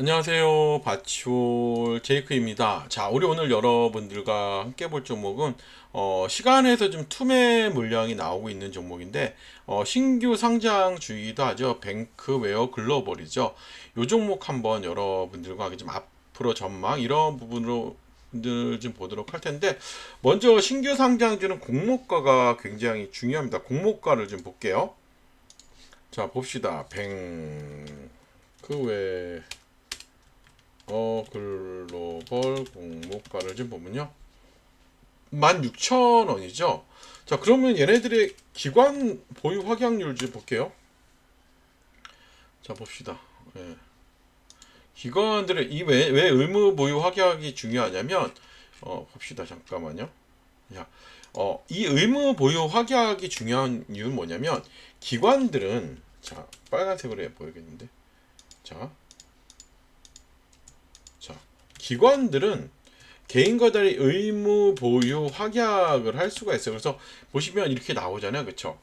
안녕하세요. 바치올 제이크입니다. 자, 우리 오늘 여러분들과 함께 볼 종목은 어, 시간에서 좀 투매 물량이 나오고 있는 종목인데 어, 신규 상장 주이기도 하죠. 뱅크웨어 글로벌이죠. 이 종목 한번 여러분들과 좀 앞으로 전망 이런 부분으로 들좀 보도록 할 텐데 먼저 신규 상장주는 공모가가 굉장히 중요합니다. 공모가를 좀 볼게요. 자, 봅시다. 뱅크웨어 어 글로벌 공모가를 좀 보면요. 16,000원이죠. 자, 그러면 얘네들의 기관 보유 확약률 좀 볼게요. 자, 봅시다. 예. 기관들의 이왜 왜 의무 보유 확약이 중요하냐면 어, 봅시다. 잠깐만요. 자, 어, 이 의무 보유 확약이 중요한 이유는 뭐냐면 기관들은 자, 빨간색으로 해 보이겠는데. 자, 기관들은 개인과 달리 의무 보유 확약을 할 수가 있어요. 그래서 보시면 이렇게 나오잖아요. 그쵸?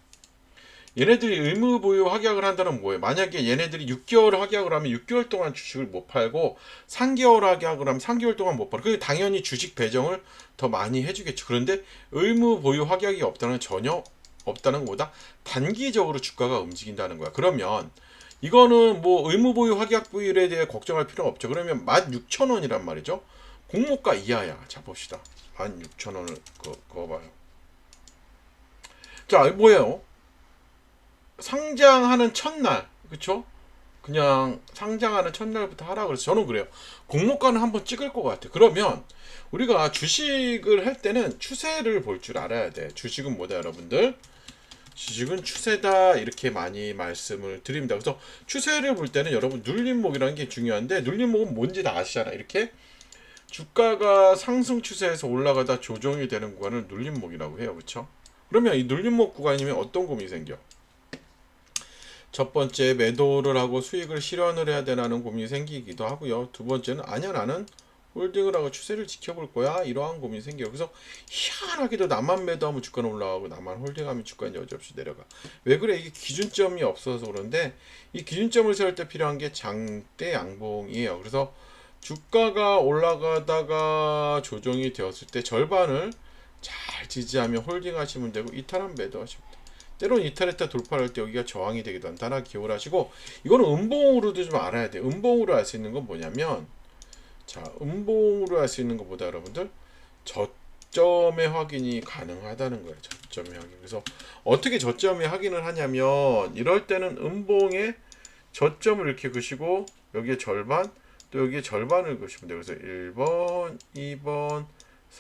얘네들이 의무 보유 확약을 한다는 뭐예요? 만약에 얘네들이 6개월 확약을 하면 6개월 동안 주식을 못 팔고 3개월 확약을 하면 3개월 동안 못 팔고 그 당연히 주식 배정을 더 많이 해주겠죠. 그런데 의무 보유 확약이 없다는 전혀 없다는 것보다 단기적으로 주가가 움직인다는 거야. 그러면 이거는 뭐 의무 보유 확약 부일에 대해 걱정할 필요 없죠. 그러면 16,000원이란 말이죠. 공모가 이하야. 자 봅시다. 16,000원을 그, 그어봐요. 자 뭐예요? 상장하는 첫날 그쵸? 그냥 상장하는 첫날부터 하라 그래서 저는 그래요. 공모가는 한번 찍을 것 같아. 그러면 우리가 주식을 할 때는 추세를 볼 줄 알아야 돼. 주식은 뭐다 여러분들? 주식은 추세다 이렇게 많이 말씀을 드립니다. 그래서 추세를 볼 때는 여러분 눌림목이라는 게 중요한데 눌림목은 뭔지 다 아시잖아. 이렇게 주가가 상승 추세에서 올라가다 조정이 되는 구간을 눌림목이라고 해요. 그렇죠? 그러면 이 눌림목 구간이면 어떤 고민이 생겨? 첫 번째 매도를 하고 수익을 실현을 해야 되라는 고민이 생기기도 하고요. 두 번째는 아니야 나는 홀딩을 하고 추세를 지켜볼 거야? 이러한 고민이 생겨요. 그래서 희한하게도 나만 매도하면 주가는 올라가고 나만 홀딩하면 주가는 여지없이 내려가. 왜 그래? 이게 기준점이 없어서 그런데 이 기준점을 세울 때 필요한 게 장대 양봉이에요. 그래서 주가가 올라가다가 조정이 되었을 때 절반을 잘 지지하면 홀딩 하시면 되고 이탈하면 매도하시면 돼요. 때로는 이탈했다 돌파할 때 여기가 저항이 되기도 한다. 기울하시고 이거는 음봉으로도 좀 알아야 돼요. 음봉으로 알 수 있는 건 뭐냐면 자, 음봉으로 할 수 있는 것보다 여러분들 저점의 확인이 가능하다는 거예요. 저점의 확인. 그래서 어떻게 저점의 확인을 하냐면 이럴 때는 음봉에 저점을 이렇게 그시고 여기에 절반 또 여기에 절반을 그시면 돼요. 그래서 1번, 2번,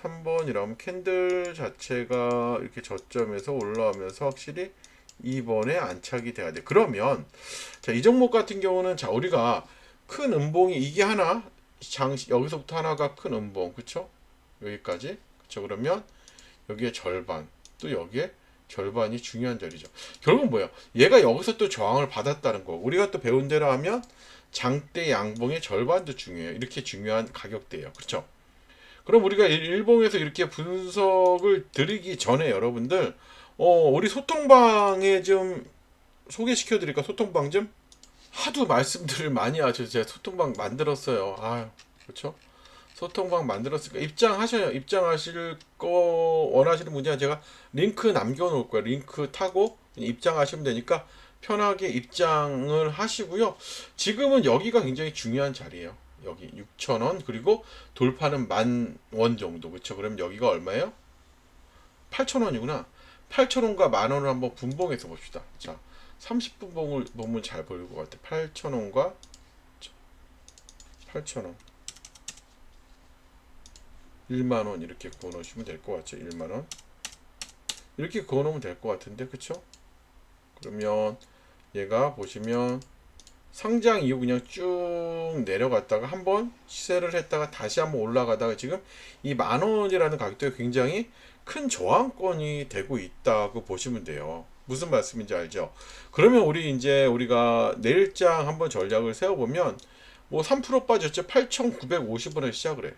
3번 이라면 캔들 자체가 이렇게 저점에서 올라오면서 확실히 2번에 안착이 돼야 돼. 그러면 자, 이 종목 같은 경우는 자, 우리가 큰 음봉이 이게 하나 장 여기서부터 하나가 큰 음봉 그쵸? 여기까지. 그쵸? 그러면 여기에 절반 또 여기에 절반이 중요한 자리죠. 결국은 뭐예요? 얘가 여기서 또 저항을 받았다는 거. 우리가 또 배운 대로 하면 장대 양봉의 절반도 중요해요. 이렇게 중요한 가격대예요. 그렇죠? 그럼 우리가 일봉에서 이렇게 분석을 드리기 전에 여러분들 어 우리 소통방에 좀 소개시켜 드릴까? 소통방 좀 하도 말씀들을 많이 하죠. 제가 소통방 만들었어요. 아, 그렇죠? 소통방 만들었으니까 입장하셔요. 입장하실 거 원하시는 분이야 제가 링크 남겨놓을 거예요. 링크 타고 입장하시면 되니까 편하게 입장을 하시고요. 지금은 여기가 굉장히 중요한 자리예요. 여기 6,000원 그리고 돌파는 만 원 정도 그렇죠? 그럼 여기가 얼마예요? 8,000원이구나. 8,000원과 만 원을 한번 분봉해서 봅시다. 자, 30분 봉을 보면 잘 보일 것 같아. 8,000원과 8,000원. 1만원 이렇게 그어 놓으시면 될 것 같죠. 1만원. 이렇게 그어 놓으면 될 것 같은데, 그쵸? 그러면 얘가 보시면 상장 이후 그냥 쭉 내려갔다가 한번 시세를 했다가 다시 한번 올라가다가 지금 이 만원이라는 가격대가 굉장히 큰 저항권이 되고 있다고 보시면 돼요. 무슨 말씀인지 알죠? 그러면 우리 이제 우리가 내일장 한번 전략을 세워보면 뭐 3% 빠졌죠? 8,950원에 시작을 해.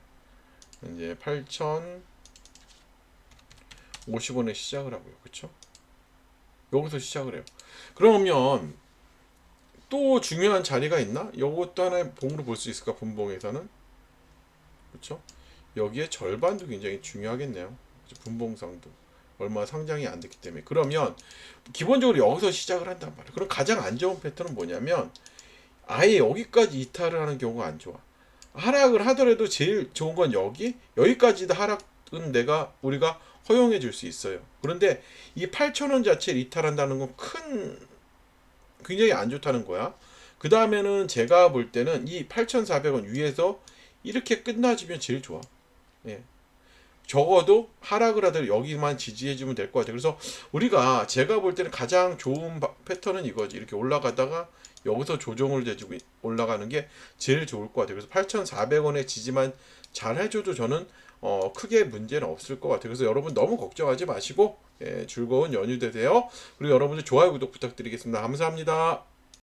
이제 8,050원에 시작을 하고요. 그쵸? 여기서 시작을 해요. 그러면 또 중요한 자리가 있나? 이것도 하나의 봉으로 볼 수 있을까? 분봉에서는 그렇죠? 여기에 절반도 굉장히 중요하겠네요. 분봉상도 얼마 상장이 안 됐기 때문에 그러면 기본적으로 여기서 시작을 한단 말이에요. 그럼 가장 안 좋은 패턴은 뭐냐면 아예 여기까지 이탈을 하는 경우가 안 좋아. 하락을 하더라도 제일 좋은 건 여기 여기까지도 하락은 내가 우리가 허용해 줄 수 있어요. 그런데 이 8,000원 자체를 이탈한다는 건 큰 굉장히 안 좋다는 거야. 그 다음에는 제가 볼 때는 이 8,400원 위에서 이렇게 끝나주면 제일 좋아. 예. 적어도 하락을 하더라도 여기만 지지해주면 될 것 같아요. 그래서 우리가 제가 볼 때는 가장 좋은 바- 패턴은 이거지. 이렇게 올라가다가 여기서 조정을 해주고 올라가는 게 제일 좋을 것 같아요. 그래서 8,400원의 지지만 잘 해줘도 저는 어, 크게 문제는 없을 것 같아요. 그래서 여러분 너무 걱정하지 마시고 예, 즐거운 연휴 되세요. 그리고 여러분들 좋아요, 구독 부탁드리겠습니다. 감사합니다.